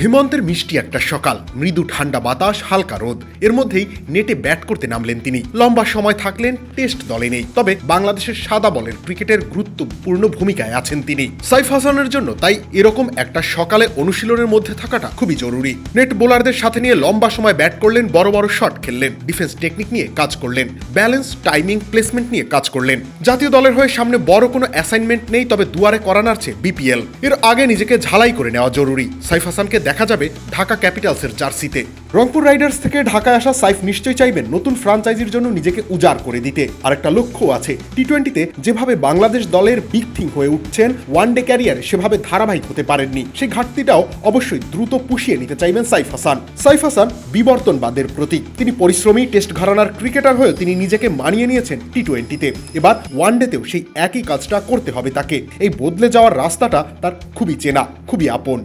হেমন্তের মিষ্টি একটা সকাল। মৃদু ঠান্ডা বাতাস, হালকা রোদ। এর মধ্যেই নেটে ব্যাট করতে নামলেন তিনি। লম্বা সময় থাকলেন, টেস্ট দলে নেই। তবে বাংলাদেশের সাদা বলের ক্রিকেটের গুরুত্বপূর্ণ ভূমিকায় আছেন তিনি। সাইফ হাসানের জন্য তাই এরকম একটা সকালে অনুশীলনের মধ্যে থাকাটা খুবই জরুরি। নেট বোলারদের সাথে নিয়ে লম্বা সময় ব্যাট করলেন, বড় বড় শট খেললেন, ডিফেন্স টেকনিক নিয়ে কাজ করলেন, ব্যালেন্স, টাইমিং, প্লেসমেন্ট নিয়ে কাজ করলেন। জাতীয় দলের হয়ে সামনে বড় কোনো অ্যাসাইনমেন্ট নেই, তবে দুয়ারে করা নাড়ছে বিপিএল। এর আগে নিজেকে ঝালাই করে নেওয়া জরুরি। সাইফ হাসানকে দেখা যাবে ঢাকা ক্যাপিটালসের জার্সিতে। রংপুর রাইডার্স থেকে ঢাকায় আসা সাইফ নিশ্চয়ই চাইবেন নতুন ফ্রাঞ্চাইজির জন্য নিজেকে উজাড় করে দিতে। আরেকটা লক্ষ্য আছে টি টোয়েন্টিতে যেভাবে বাংলাদেশ দলের বিগ থিং হয়ে উঠছেন ওয়ান ডে ক্যারিয়ারে সেভাবে ধারাবাহিক হতে পারেননি। সেই ঘাটতিটাও অবশ্যই দ্রুত পুষিয়ে নিতে চাইবেন সাইফ হাসান। সাইফ হাসান বিবর্তনবাদের প্রতীক। তিনি পরিশ্রমী, টেস্ট ঘরানার ক্রিকেটার হয়েও তিনি নিজেকে মানিয়ে নিয়েছেন টি টোয়েন্টিতে এবার ওয়ান ডেতেও সেই একই কাজটা করতে হবে তাকে। এই বদলে যাওয়ার রাস্তাটা তার খুবই চেনা, খুবই আপন।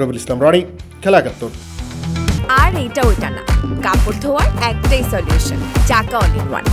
রবিল ইসলাম রনি, খেলা একাত্তর। আর এইটা ওইটা না। কাপড় ধোয়ার একটাই সলিউশন চাকা ওয়ান